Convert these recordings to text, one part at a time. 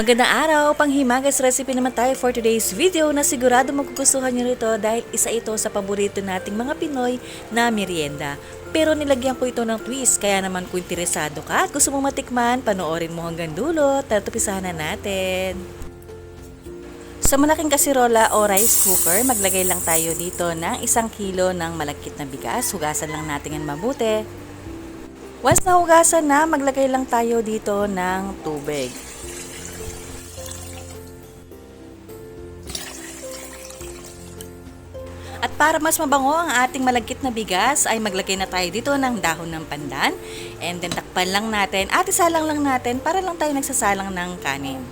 Magandang araw! Panghimagas recipe naman tayo for today's video na sigurado magugustuhan nyo rito dahil isa ito sa paborito nating mga Pinoy na merienda. Pero nilagyan ko ito ng twist, kaya naman kung interesado ka at gusto mo matikman, panoorin mo hanggang dulo. Tara, na natin. Sa malaking kasirola o rice cooker, maglagay lang tayo dito ng isang kilo ng malagkit na bigas. Hugasan lang natin yan mabuti. Once na hugasan na, maglagay lang tayo dito ng tubig. At para mas mabango ang ating malagkit na bigas, ay maglagay na tayo dito ng dahon ng pandan. And then takpan lang natin at isalang lang natin para lang tayo nagsasalang ng kanin.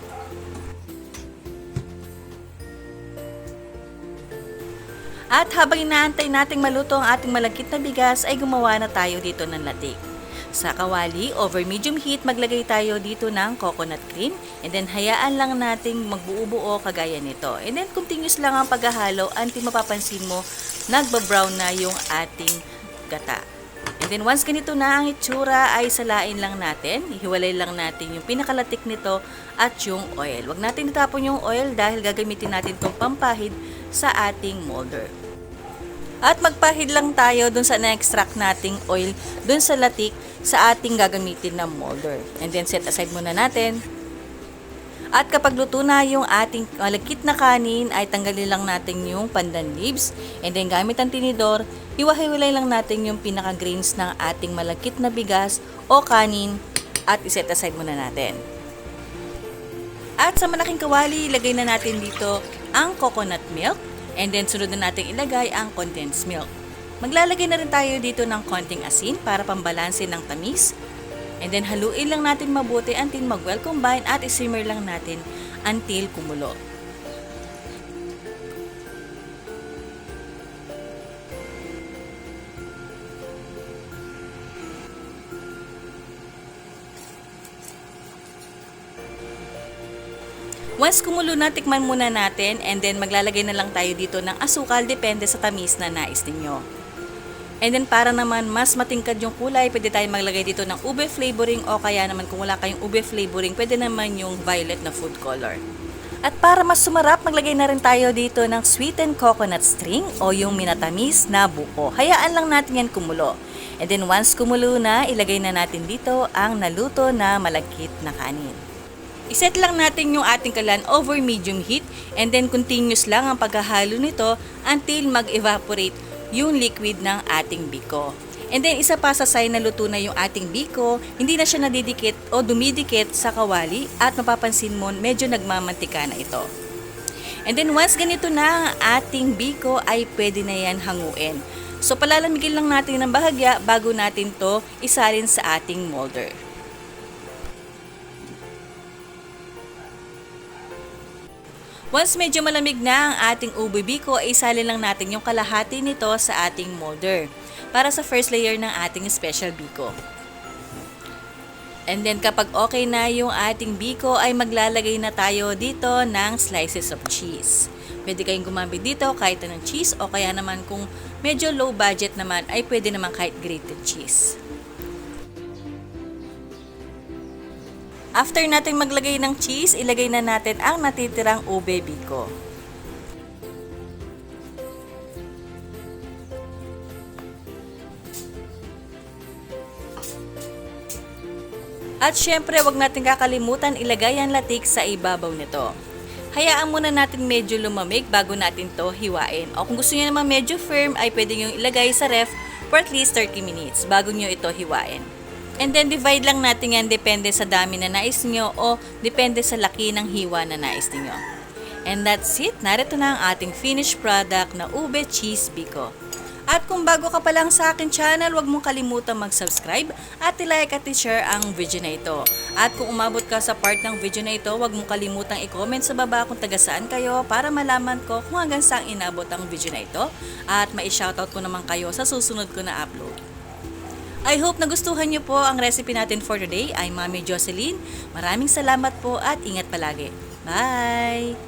At habang inaantay nating maluto ang ating malagkit na bigas, ay gumawa na tayo dito ng latik. Sa kawali, over medium heat, maglagay tayo dito ng coconut cream. And then, hayaan lang nating magbuo-buo kagaya nito. And then, continuous lang ang paghahalo until mapapansin mo, nagba-brown na yung ating gata. And then, once ganito na ang itsura, ay salain lang natin. Ihiwalay lang natin yung pinakalatik nito at yung oil. Huwag natin itapon yung oil dahil gagamitin natin itong pampahid sa ating molder. At magpahid lang tayo dun sa na-extract nating oil dun sa latik sa ating gagamitin na molder. And then set aside muna natin. At kapag luto na yung ating malagkit na kanin, ay tanggalin lang natin yung pandan leaves. And then gamit ang tinidor, iwahiwalay lang natin yung pinaka-grains ng ating malagkit na bigas o kanin at iset aside muna natin. At sa malaking kawali, ilagay na natin dito ang coconut milk. And then sunod na natin ilagay ang condensed milk. Maglalagay na rin tayo dito ng konting asin para pambalansin ng tamis. And then haluin lang natin mabuti until mag-well combine at isimmer lang natin until kumulo. Once kumulo na, tikman muna natin and then maglalagay na lang tayo dito ng asukal depende sa tamis na nais ninyo. And then para naman mas matingkad yung kulay, pwede tayo maglagay dito ng ube flavoring o kaya naman kung wala kayong ube flavoring, pwede naman yung violet na food color. At para mas sumarap, maglagay na rin tayo dito ng sweetened coconut string o yung minatamis na buko. Hayaan lang natin yan kumulo. And then once kumulo na, ilagay na natin dito ang naluto na malagkit na kanin. Iset lang natin yung ating kalan over medium heat and then continuous lang ang paghahalo nito until mag-evaporate yung liquid ng ating biko. And then isa pa sa sign na luto na yung ating biko, hindi na siya nadidikit o dumidikit sa kawali at mapapansin mo medyo nagmamantika na ito. And then once ganito na ang ating biko ay pwede na yan hanguin. So palalamigin lang natin ng bahagya bago natin to isalin sa ating molder. Once medyo malamig na ang ating ube biko, isalin lang natin yung kalahati nito sa ating molder para sa first layer ng ating special biko. And then kapag okay na yung ating biko ay maglalagay na tayo dito ng slices of cheese. Pwede kayong gumamit dito kahit anong cheese o kaya naman kung medyo low budget naman ay pwede naman kahit grated cheese. After natin maglagay ng cheese, ilagay na natin ang natitirang ube biko. At syempre, wag natin kakalimutan ilagay ang latik sa ibabaw nito. Hayaan muna natin medyo lumamig bago natin to hiwain. O kung gusto niyo naman medyo firm, ay pwede nyo ilagay sa ref for at least 30 minutes bago nyo ito hiwain. And then divide lang natin yan depende sa dami na nais nyo o depende sa laki ng hiwa na nais niyo. And that's it. Narito na ang ating finished product na ube cheese biko. At kung bago ka pa lang sa akin channel, huwag mong kalimutan mag-subscribe at i-like at i-share ang video na ito. At kung umabot ka sa part ng video na ito, huwag mong kalimutang i-comment sa baba kung taga saan kayo para malaman ko kung hanggang saan inabot ang video na ito at mai-shoutout ko naman kayo sa susunod ko na upload. I hope nagustuhan niyo po ang recipe natin for today. I'm Mami Jocelyn. Maraming salamat po at ingat palagi. Bye!